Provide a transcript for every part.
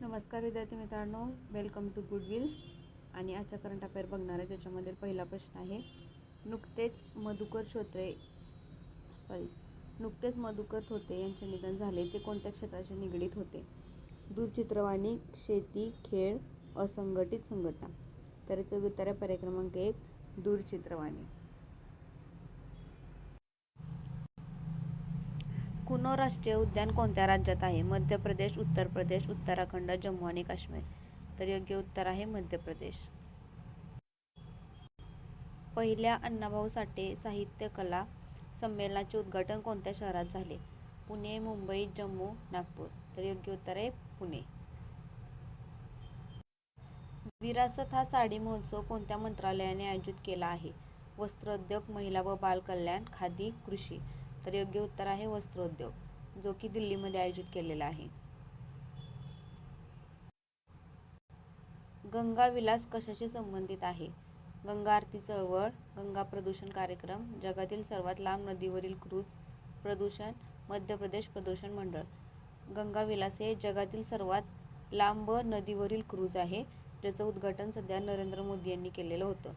नमस्कार विद्यार्थी मित्रांनो वेलकम टू गुड विल्स आणि आजच्या करंट अफेअर बघणार आहे ज्याच्यामध्ये पहिला प्रश्न आहे नुकतेच मधुकर श्रोत्रे सॉरी नुकतेच मधुकर थोते यांचे निधन झाले. ते कोणत्या क्षेत्राशी निगडीत होते? दूरचित्रवाणी शेती खेळ असंघटित संघटना. तर चौथ्या पर्याय क्रमांक एक दूरचित्रवाणी. कुनो राष्ट्रीय उद्यान कोणत्या राज्यात आहे? मध्य प्रदेश उत्तर प्रदेश उत्तराखंड जम्मू आणि काश्मीर. तर योग्य उत्तर आहे मध्य प्रदेश. पहिल्या अण्णाभाऊ साठे साहित्य कला संमेलनाचे उद्घाटन कोणत्या शहरात झाले? पुणे मुंबई जम्मू नागपूर. तर योग्य उत्तर आहे पुणे. विरासत हा साडी महोत्सव कोणत्या मंत्रालयाने आयोजित केला आहे? वस्त्रोद्योग महिला व बालकल्याण खादी कृषी. तर योग्य उत्तर आहे वस्त्रोद्योग जो की दिल्लीमध्ये आयोजित केलेला आहे. गंगा विलास कशाशी संबंधित आहे? गंगा आरती चळवळ गंगा प्रदूषण कार्यक्रम जगातील सर्वात लांब नदीवरील क्रूज प्रदूषण मध्य प्रदेश प्रदूषण मंडळ. गंगा विलास हे जगातील सर्वात लांब नदीवरील क्रूज आहे ज्याचं उद्घाटन सध्या नरेंद्र मोदी यांनी केलेलं होतं.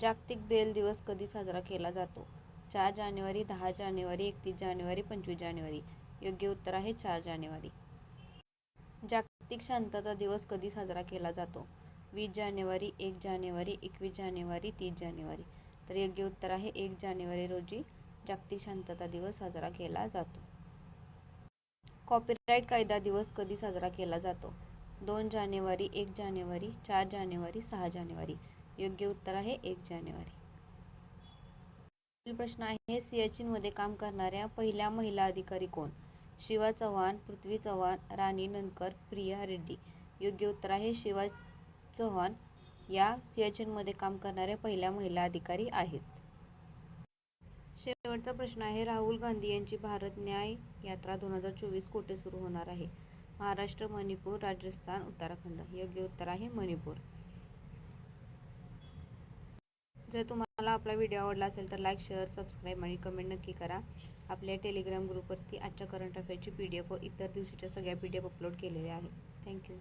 जागतिक ब्रेल दिवस कधी साजरा केला जातो. चार जानेवारी दहा जानेवारी एकतीस जानेवारी पंचवीस जानेवारी. योग्य उत्तर आहे चार जानेवारी. जागतिक शांतता दिवस कधी साजरा केला जातो? वीस जानेवारी एक जानेवारी एकवीस जानेवारी तीस जानेवारी. तर योग्य उत्तर आहे एक जानेवारी रोजी जागतिक शांतता दिवस साजरा केला जातो. कॉपीराईट कायदा दिवस कधी साजरा केला जातो? दोन जानेवारी एक जानेवारी चार जानेवारी सहा जानेवारी. योग्य उत्तर आहे एक जानेवारी. पुढील प्रश्न आहे सियाचीनमध्ये काम करणाऱ्या पहिल्या महिला अधिकारी कोण? शिवा चव्हाण पृथ्वी चव्हाण राणी नंदकर प्रिया रेड्डी. योग्य उत्तर आहे शिवा चव्हाण या सियाचीनमध्ये काम करणाऱ्या पहिल्या महिला अधिकारी आहेत. शेवटचा प्रश्न आहे राहुल गांधी यांची भारत न्याय यात्रा दोन हजार चोवीस कुठे सुरू होणार आहे? महाराष्ट्र मणिपूर राजस्थान उत्तराखंड. योग्य उत्तर आहे मणिपूर. जर तुम्हाला आपला व्हिडिओ आवडला असेल तर लाईक शेअर सबस्क्राईब आणि कमेंट नक्की करा. आपल्या टेलिग्राम ग्रुपवरती आजच्या करंट अफेअरची पी डी एफ व इतर दिवशीच्या सगळ्या पी डी एफ अपलोड केलेल्या आहेत. थँक्यू